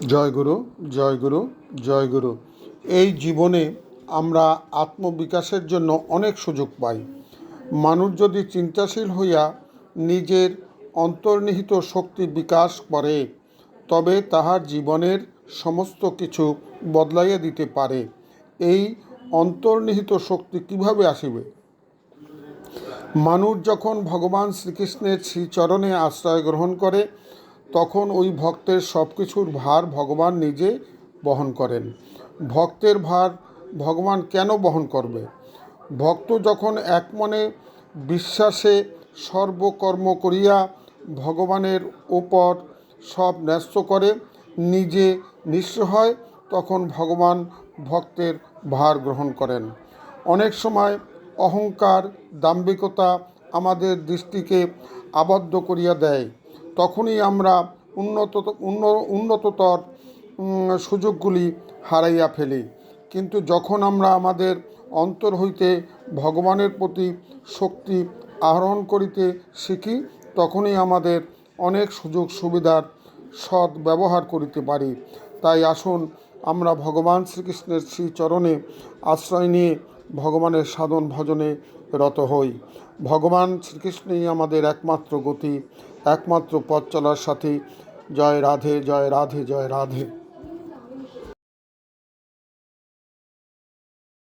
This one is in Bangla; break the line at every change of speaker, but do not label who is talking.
জয় গুরু জয় গুরু জয় গুরু। এই জীবনে আমরা আত্মবিকাশের জন্য অনেক সুযোগ পাই। মানুষ যদি চিন্তাশীল হইয়া নিজের অন্তর্নিহিত শক্তি বিকাশ করে, তবে তাহার জীবনের সমস্ত কিছু বদলাইয়া দিতে পারে। এই অন্তর্নিহিত শক্তি কীভাবে আসিবে? মানুষ যখন ভগবান শ্রীকৃষ্ণের শ্রীচরণে আশ্রয় গ্রহণ করে তখন ওই ভক্তের সব কিছুর ভার ভগবান নিজে বহন করেন। ভক্তের ভার ভগবান কেন বহন করবে? ভক্ত যখন এক মনে বিশ্বাসে সর্বকর্ম করিয়া ভগবানের ওপর সব ন্যস্ত করে, নিজে নিঃস্ব হয়, তখন ভগবান ভক্তের ভার গ্রহণ করেন। অনেক সময় অহংকার, দাম্ভিকতা আমাদের দৃষ্টিকে আবদ্ধ করিয়া দেয়। তখনই আমরা উন্নত, উন্ন- উন্নততর সুযোগগুলি হারাইয়া ফেলি। কিন্তু যখন আমরা আমাদের অন্তর হইতে ভগবানের প্রতি শক্তি আহরণ করিতে শিখি, তখনই আমাদের অনেক সুযোগ সুবিধার সৎ ব্যবহার করিতে পারি। তাই আসুন আমরা ভগবান শ্রীকৃষ্ণের শ্রীচরণে আশ্রয় নিয়ে ভগবানের সাধন ভজনে রত হই। ভগবান শ্রীকৃষ্ণই আমাদের একমাত্র গতি, একমাত্র পথ চলার সাথী। জয় রাধে জয় রাধে জয় রাধে।